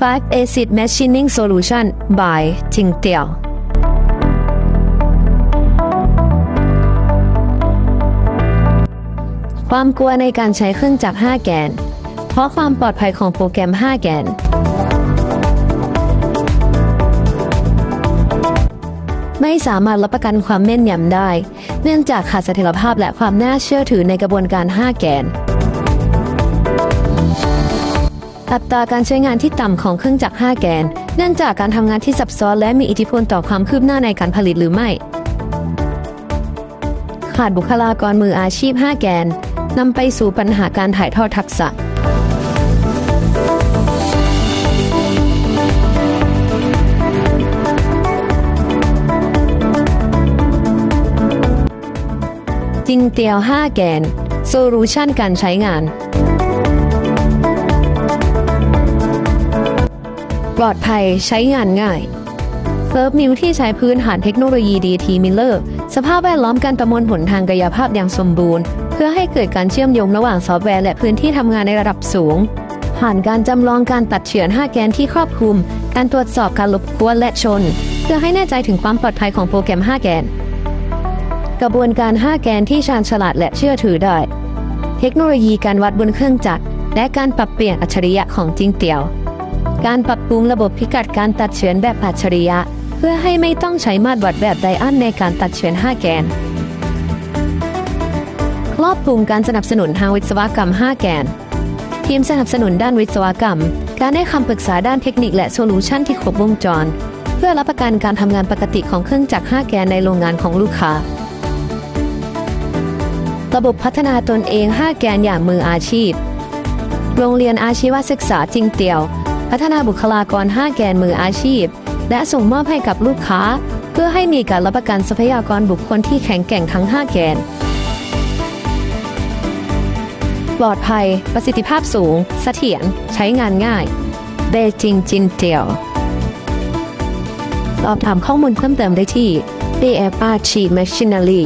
5 Acid Machining Solution by จิงเตียวความกลัวในการใช้เครื่องจักร 5 แกน เพราะความปลอดภัยของโปรแกรม 5 แกน ไม่สามารถรับประกันความแม่นยำได้ เนื่องจากขาดเสถียรภาพและความน่าเชื่อถือในกระบวนการ 5 แกน อัตราการใช้งานที่ต่ำของเครื่องจักร 5 แกน เนื่องจากการทำงานที่ซับซ้อนและมีอิทธิพลต่อความคืบหน้าในการผลิตหรือไม่ ขาดบุคลากรมืออาชีพ 5 แกนนำไปสู่ปัญหาการถ่ายทอดทักษะจิงเตียว 5 แกน โซลูชันการใช้งาน ปลอดภัยใช้งานง่ายเซิร์ฟนิวที่ใช้พื้นฐานเทคโนโลยี DT Miller สภาพแวดล้อมการประมวลผลทางกายภาพอย่างสมบูรณ์ เพื่อให้เกิดการเชื่อมโยงระหว่างซอฟต์แวร์และพื้นที่ทำงานในระดับสูง ผ่านการจำลองการตัดเฉือน 5 แกนที่ครอบคลุม การตรวจสอบการลบกวนและชน เพื่อให้แน่ใจถึงความปลอดภัยของโปรแกรม 5 แกน กระบวนการ 5 แกนที่ชาญฉลาดและเชื่อถือได้ เทคโนโลยีการวัดบนเครื่องจักรและการปรับเปลี่ยนอัจฉริยะของจริงเตียว การปรับปรุงระบบพิกัดการตัดเฉือนแบบอัจฉริยะ เพื่อให้ไม่ต้องใช้มาตรวัดแบบไดอันในการตัดเฉือน 5 แกน ครอบคลุมการสนับสนุนทางวิศวกรรม 5 แกน ทีมสนับสนุนด้านวิศวกรรม การให้คำปรึกษาด้านเทคนิคและโซลูชันที่ครบวงจร เพื่อรับประกันการทำงานปกติของเครื่องจักร 5 แกนในโรงงานของลูกค้า ระบบพัฒนาตนเอง 5 แกนอย่างมืออาชีพ โรงเรียนอาชีวศึกษาจริงเตียว พัฒนาบุคลากร 5 แกนมืออาชีพ และส่งมอบให้กับลูกค้า เพื่อให้มีการรับประกันทรัพยากรบุคคลที่แข็งแกร่งทั้ง 5 แกน ปลอดภัย ประสิทธิภาพสูงเสถียรใช้งานง่ายเบจิงจินเตียวสอบถามข้อมูลเพิ่มเติมได้ที่ BFR Machinery